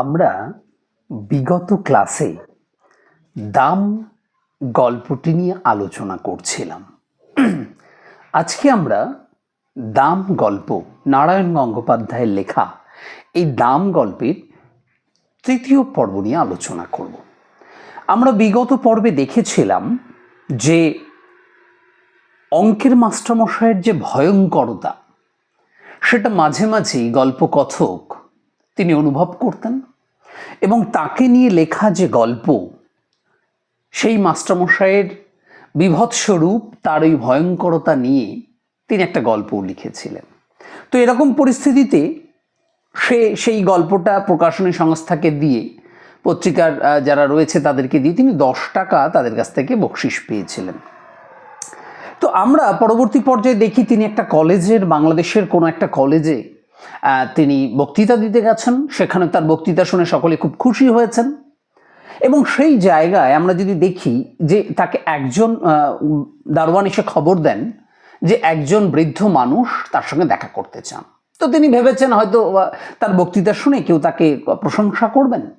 আমরা বিগত ক্লাসে দাম গল্পটি নিয়ে আলোচনা করছিলাম। আজকে আমরা দাম গল্প, নারায়ণ গঙ্গোপাধ্যায়ের লেখা এই দাম গল্পের তৃতীয় পর্ব নিয়ে আলোচনা করব। আমরা বিগত পর্বে দেখেছিলাম যে অঙ্কের মাস্টারমশাইয়ের যে ভয়ঙ্করতা, সেটা মাঝে মাঝেই গল্পকথক তিনি অনুভব করতেন এবং তাকে নিয়ে লেখা যে গল্প, সেই মাস্টারমশাইয়ের বিভৎস্বরূপ তার ওই ভয়ঙ্করতা নিয়ে তিনি একটা গল্পও লিখেছিলেন। তো এরকম পরিস্থিতিতে সে সেই গল্পটা প্রকাশনী সংস্থাকে দিয়ে, পত্রিকার যারা রয়েছে তাদেরকে দিয়ে তিনি দশ টাকা তাদের কাছ থেকে বকশিস পেয়েছিলেন। তো আমরা পরবর্তী পর্যায়ে দেখি তিনি একটা কলেজের, বাংলাদেশের কোনো একটা কলেজে তিনি বক্তৃতা দিতে গেছেন। সেখানে তার বক্তৃতা শুনে সকলে খুব খুশি হয়েছেন। এবং সেই জায়গায় আমরা যদি দেখি যে তাকে একজন দারোয়ান এসে খবর দেন যে একজন বৃদ্ধ মানুষ তার সঙ্গে দেখা করতে চান। তো তিনি ভেবেছেন হয়তো তার বক্তৃতা শুনে কেউ তাকে প্রশংসা করবেন।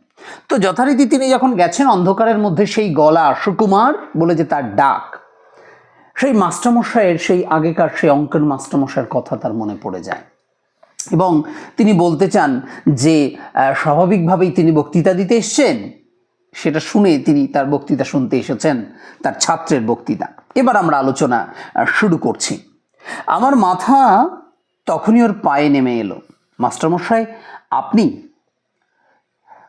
তো যথারীতি তিনি যখন গেছেন অন্ধকারের মধ্যে, সেই গলা সুকুমার বলে যে তার ডাক, সেই মাস্টারমশাইয়ের, সেই আগেকার, সেই অঙ্কের মাস্টারমশাইয়ের কথা তার মনে পড়ে যায়। এবং তিনি বলতে চান যে স্বাভাবিকভাবেই তিনি বক্তৃতা দিতে এসছেন। সেটা শুনে তিনি তার বক্তৃতা শুনতে এসেছেন, তার ছাত্রের বক্তৃতা। এবার আমরা আলোচনা শুরু করছি। আমার মাথা তখনই ওর পায়ে নেমে এলো। মাস্টারমশাই, আপনি?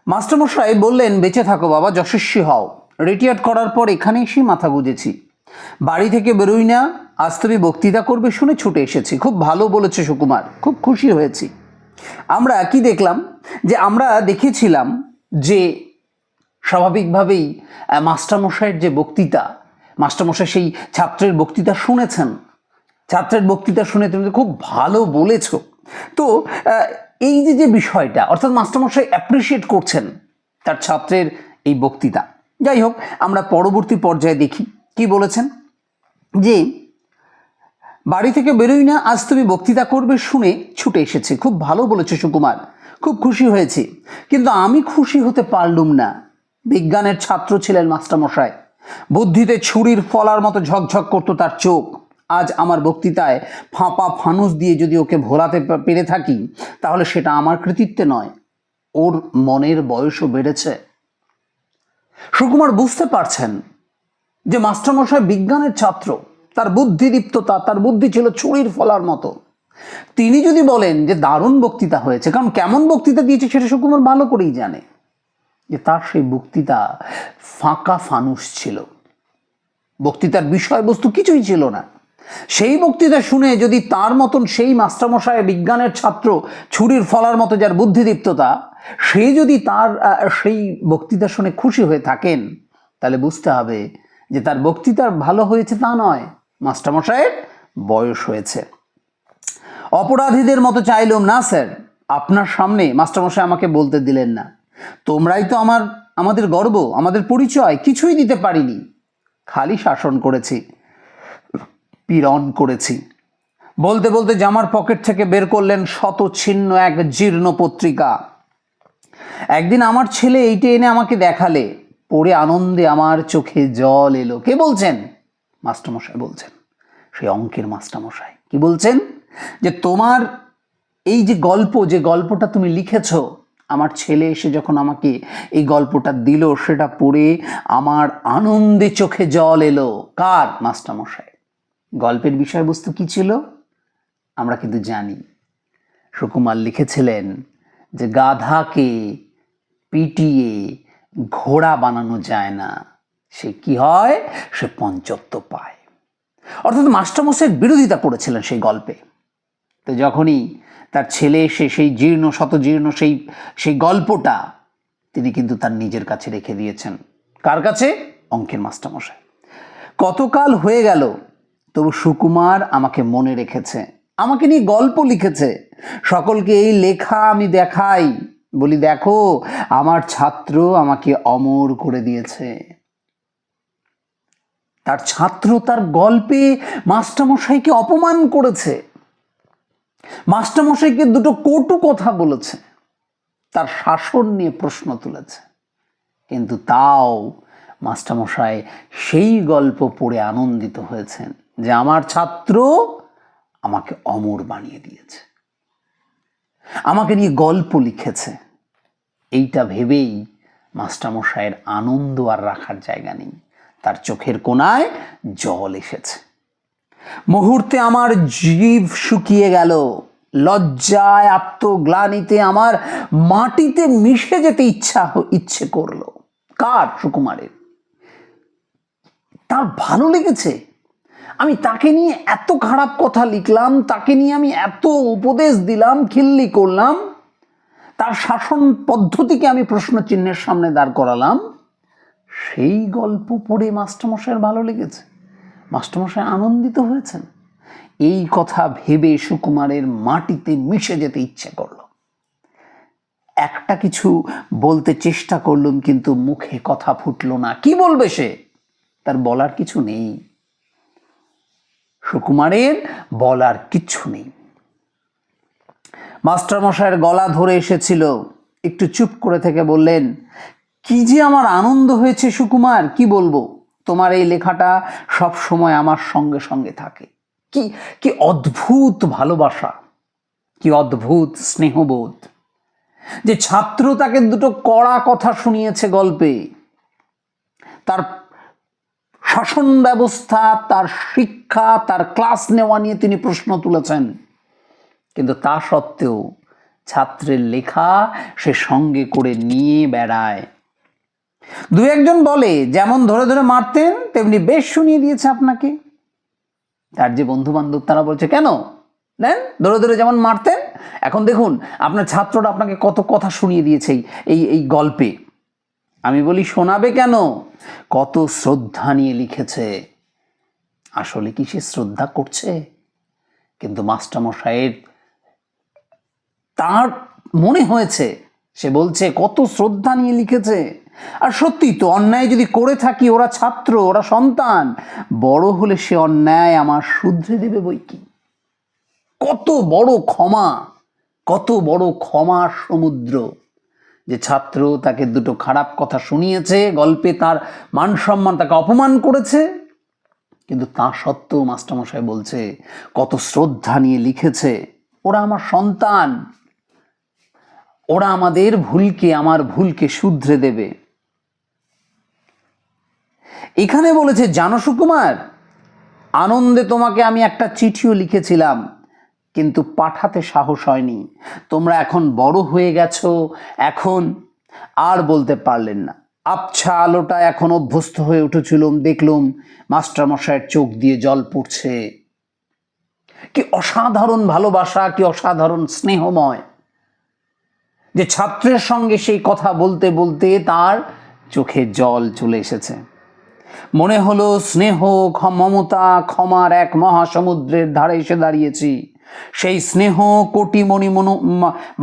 মাস্টারমশাই বললেন, বেঁচে থাকো বাবা, যশস্বী হও। রিটায়ার্ড করার পর এখানে এসেই মাথা গুজেছি। বাড়ি থেকে বেরোই না, আজ তুমি বক্তৃতা করবে শুনে ছুটে এসেছি। খুব ভালো বলেছে সুকুমার, খুব খুশি হয়েছি। আমরা কি দেখলাম যে আমরা দেখেছিলাম যে স্বাভাবিকভাবেই মাস্টারমশাইয়ের যে বক্তৃতা, মাস্টারমশাই সেই ছাত্রের বক্তৃতা শুনেছেন। ছাত্রের বক্তৃতা শুনে তুমি খুব ভালো বলেছ। তো এই যে যে বিষয়টা, অর্থাৎ মাস্টারমশাই অ্যাপ্রিসিয়েট করছেন তার ছাত্রের এই বক্তৃতা। যাই হোক, আমরা পরবর্তী পর্যায়ে দেখি। কি বলেছেন? যে, বাড়ি থেকে বেরোই না, আজ তুমি বক্তৃতা করবে শুনে ছুটে এসেছে। খুব ভালো বলেছে সুকুমার, খুব খুশি হয়েছি। কিন্তু আমি খুশি হতে পারলুম না। বিজ্ঞানের ছাত্র ছিলেন মাস্টারমশাই। বুদ্ধিতে ছুরির ফলার মতো ঝকঝক করতো তার চোখ। আজ আমার বক্তৃতায় ফাঁপা ফানুস দিয়ে যদি ওকে ভোলাতে পেরে থাকি, তাহলে সেটা আমার কৃতিত্বে নয়। ওর মনের বয়সও বেড়েছে। সুকুমার বুঝতে পারছেন যে মাস্টারমশাই বিজ্ঞানের ছাত্র, তার বুদ্ধিদীপ্ততা, তার বুদ্ধি ছিল ছুরির ফলার মতো। তিনি যদি বলেন যে দারুণ বক্তৃতা হয়েছে, কারণ কেমন বক্তৃতা দিয়েছে সেটা সুকুমার ভালো করেই জানে, যে তার সেই বক্তৃতা ফাঁকা ফানুস ছিল। বক্তৃতার বিষয়বস্তু কিছুই ছিল না। সেই বক্তৃতা শুনে যদি তার মতন সেই মাস্টারমশাই বিজ্ঞানের ছাত্র, ছুরির ফলার মতো যার বুদ্ধিদীপ্ততা, সে যদি তার সেই বক্তৃতা শুনে খুশি হয়ে থাকেন, তাহলে বুঝতে হবে যে তার বক্তৃতা ভালো হয়েছে তা নয় মাস্টারমশাইয়ের বয়স হয়েছে। অপরাধীদের মতো চাইলাম না স্যার, আপনার সামনে মাস্টারমশাই আমাকে বলতে দিলেন না। তোমরাই তো আমার, আমাদের গর্ব, আমাদের পরিচয়, কিছুই দিতে পারিনি। খালি শাসন করেছি, পীড়ন করেছি। বলতে বলতে জামার পকেট থেকে বের করলেন শত ছিন্ন এক জীর্ণ পত্রিকা। একদিন আমার ছেলে এইটে এনে আমাকে দেখালে পড়ে আনন্দে আমার চোখে জল এলো। কে বলছেন? মাস্টারমশাই বলছেন। সেই অঙ্কের মাস্টারমশাই। কি বলছেন? যে তোমার এই যে গল্প, যে গল্পটা তুমি লিখেছ, আমার ছেলে এসে যখন আমাকে এই গল্পটা দিল, সেটা পড়ে আমার আনন্দে চোখে জল এলো। কার? মাস্টারমশাই। গল্পের বিষয়বস্তু কি ছিল? আমরা কিন্তু জানি। সুকুমার লিখেছিলেন যে গাধাকে পিটিয়ে ঘোড়া বানানো যায় না, সে কি হয়? সে পঞ্চত্ব পায়। অর্থাৎ মাস্টারমশাইয়ের বিরোধিতা করেছিলেন সেই গল্পে। তো যখনই তার ছেলে এসে সেই জীর্ণ শত জীর্ণ সেই সেই গল্পটা তিনি কিন্তু তার নিজের কাছে রেখে দিয়েছেন। কার কাছে? অঙ্কের মাস্টারমশাই কতকাল হয়ে গেল, তবু সুকুমার আমাকে মনে রেখেছে। আমাকে নিয়ে গল্প লিখেছে। সকলকে এই লেখা আমি দেখাই। বলি, দেখো, আমার ছাত্র আমাকে অমর করে দিয়েছে। তার ছাত্র তার গল্পে মাস্টারমশাইকে অপমান করেছে। মাস্টারমশাইকে দুটো কটু কথা বলেছে। তার শাসন নিয়ে প্রশ্ন তুলেছে। কিন্তু তাও মাস্টারমশাই সেই গল্প পড়ে আনন্দিত হয়েছেন যে আমার ছাত্র আমাকে অমর বানিয়ে দিয়েছে। আমাকে নিয়ে গল্প লিখেছে। এইটা ভেবেই মাস্টারমশাইয়ের আনন্দ আর রাখার জায়গা নেই। তার চোখের কোনায় জল এসেছে। মুহূর্তে আমার জীব শুকিয়ে গেল। লজ্জায় আত্মগ্লানিতে আমার মাটিতে মিশে যেতে ইচ্ছা ইচ্ছে করল। কার সুকুমারের? তার ভালো লেগেছে। আমি তাকে নিয়ে এত খারাপ কথা লিখলাম, তাকে নিয়ে আমি এত উপদেশ দিলাম, খিল্লি করলাম। তার শাসন পদ্ধতিকে আমি প্রশ্ন চিহ্নের সামনে দাঁড় করালাম। সেই গল্প পড়ে মাস্টারমশাইয়ের ভালো লেগেছে। মাস্টারমশাই আনন্দিত হয়েছেন। এই কথা ভেবে সুকুমারের মাটিতে মিশে যেতে ইচ্ছে করল। একটা কিছু বলতে চেষ্টা করলুম, কিন্তু মুখে কথা ফুটলো না। কি বলবে সে? তার বলার কিছু নেই। সুকুমারের বলার কিচ্ছু নেই। মাস্টারমশাইয়ের গলা ধরে এসেছিল। একটু চুপ করে থেকে বললেন, কি যে আমার আনন্দ হয়েছে সুকুমার, কি বলব? তোমার এই লেখাটা সব সময় আমার সঙ্গে সঙ্গে থাকে। কি কি অদ্ভুত ভালোবাসা, কি অদ্ভুত স্নেহবোধ। যে ছাত্র তাকে দুটো কড়া কথা শুনিয়েছে গল্পে। তার শাসন ব্যবস্থা, তার শিক্ষা, তার ক্লাস নেওয়া নিয়ে তিনি প্রশ্ন তুলেছেন। কিন্তু তা সত্ত্বেও ছাত্রের লেখা সে সঙ্গে করে নিয়ে বেড়ায়। দু একজন বলে, যেমন ধরে ধরে মারতেন, তেমনি বেশ শুনিয়ে দিয়েছে আপনাকে। তার যে বন্ধু বান্ধব তারা বলছে, কেন? দেন, ধরে ধরে যেমন মারতেন, এখন দেখুন, আপনার ছাত্রটা আপনাকে কত কথা শুনিয়ে দিয়েছে এই এই গল্পে। আমি বলি, শোনাবে কেন? কত শ্রদ্ধা নিয়ে লিখেছে। আসলে কি সে শ্রদ্ধা করছে? কিন্তু মাস্টারমশাইয়ের তার মনে হয়েছে। সে বলছে, কত শ্রদ্ধা নিয়ে লিখেছে। আর সত্যি তো অন্যায় যদি করে থাকি, ওরা ছাত্র, ওরা সন্তান, বড় হলে সে অন্যায় আমার শুধরে দেবে বই কি? কত বড় ক্ষমা, কত বড় ক্ষমার সমুদ্র। যে ছাত্র তাকে দুটো খারাপ কথা শুনিয়েছে, গল্পে তার মান সম্মান তাকে অপমান করেছে, কিন্তু তা সত্ত্বেও মাস্টারমশাই বলছে, কত শ্রদ্ধা নিয়ে লিখেছে। ওরা আমার সন্তান ওরা আমাদের ভুলকে, আমার ভুলকে শুধরে দেবে। এখানে বলেছে, জানো সুকুমার, আনন্দে তোমাকে আমি একটা চিঠিও লিখেছিলাম, কিন্তু পাঠাতে সাহস হয়নি। তোমরা এখন বড় হয়ে গেছো, এখন আর বলতে পারলেন না। আবছা আলোটা এখন অভ্যস্ত হয়ে উঠেছিলাম, দেখলুম মাস্টারমশাইয়ের চোখ দিয়ে জল পড়ছে। কি অসাধারণ ভালোবাসা, কি অসাধারণ স্নেহময়। যে ছাত্রের সঙ্গে সেই কথা বলতে বলতে তার চোখে জল চলে এসেছে। মনে হলো স্নেহ মমতা ক্ষমার এক মহাসমুদ্রের ধারে এসে দাঁড়িয়েছি। সেই স্নেহ কোটি মণি মনো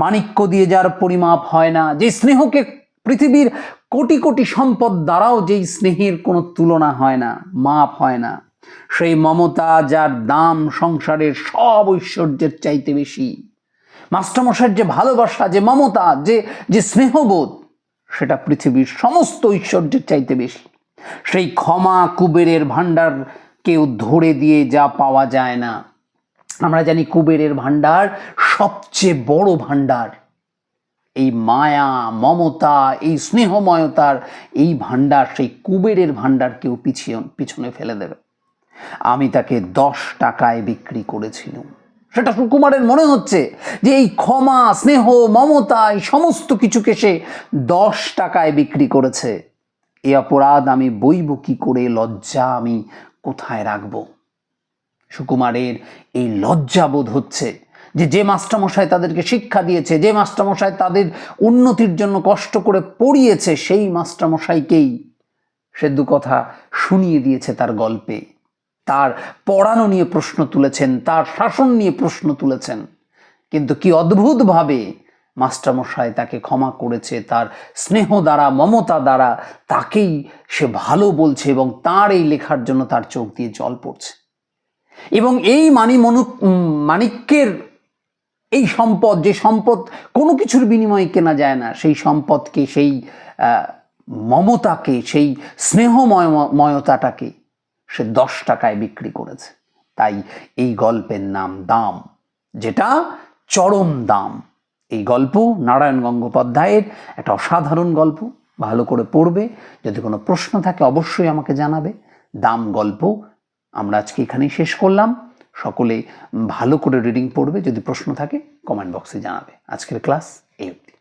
মাণিক্য দিয়ে যার পরিমাপ হয় না, যে স্নেহকে পৃথিবীর কোটি কোটি সম্পদ দ্বারাও যেই স্নেহের কোনো তুলনা হয় না, মাপ হয় না। সেই মমতা যার দাম সংসারের সব ঐশ্বর্যের চাইতে বেশি। মাস্টারমশাইয়ের যে ভালোবাসা, যে মমতা, যে যে স্নেহবোধ, সেটা পৃথিবীর সমস্ত ঐশ্বর্যের চাইতে বেশি। সেই ক্ষমা কুবেরের ভাণ্ডার কেউ ধরে দিয়ে যা পাওয়া যায় না। আমরা জানি কুবেরের ভাণ্ডার সবচেয়ে বড় ভাণ্ডার। এই মায়া, মমতা, এই স্নেহময়তার এই ভাণ্ডার, সেই কুবেরের ভাণ্ডার কেউ পিছিয়ে, পিছনে ফেলে দেবে। আমি তাকে দশ টাকায় বিক্রি করেছিলাম। সেটা সুকুমারের মনে হচ্ছে যে এই ক্ষমা, স্নেহ, মমতা, এই সমস্ত কিছুকে সে দশ টাকায় বিক্রি করেছে। এ অপরাধ আমি বইব কি করে, লজ্জা আমি কোথায় রাখব? সুকুমারের এই লজ্জাবোধ হচ্ছে যে যে মাস্টারমশাই তাদেরকে শিক্ষা দিয়েছে, যে মাস্টারমশাই তাদের উন্নতির জন্য কষ্ট করে পড়িয়েছে, সেই মাস্টারমশাইকেই সে দু কথা শুনিয়ে দিয়েছে তার গল্পে। তার পড়ানো নিয়ে প্রশ্ন তুলেছেন, তার শাসন নিয়ে প্রশ্ন তুলেছেন। কিন্তু কি অদ্ভুতভাবে মাস্টারমশাই তাকে ক্ষমা করেছে, তার স্নেহ দ্বারা, মমতা দ্বারা তাকেই সে ভালো বলছে এবং তার এই লেখার জন্য তার চোখ দিয়ে জল পড়ছে। এবং এই মানি মনু মানিক্যের এই সম্পদ, যে সম্পদ কোনো কিছুর বিনিময়ে কেনা যায় না, সেই সম্পদকে, সেই মমতাকে, সেই স্নেহময় ময়তাটাকে সে দশ টাকায় বিক্রি করেছে। তাই এই গল্পের নাম দাম, যেটা চরম দাম। এই গল্প নারায়ণ গঙ্গোপাধ্যায়ের একটা অসাধারণ গল্প, ভালো করে পড়বে। যদি কোনো প্রশ্ন থাকে, অবশ্যই আমাকে জানাবে। দাম গল্প আমরা আজকে এখানেই শেষ করলাম। সকলে ভালো করে রিডিং পড়বে। যদি প্রশ্ন থাকে কমেন্ট বক্সে জানাবে। আজকের ক্লাস এই অবধি।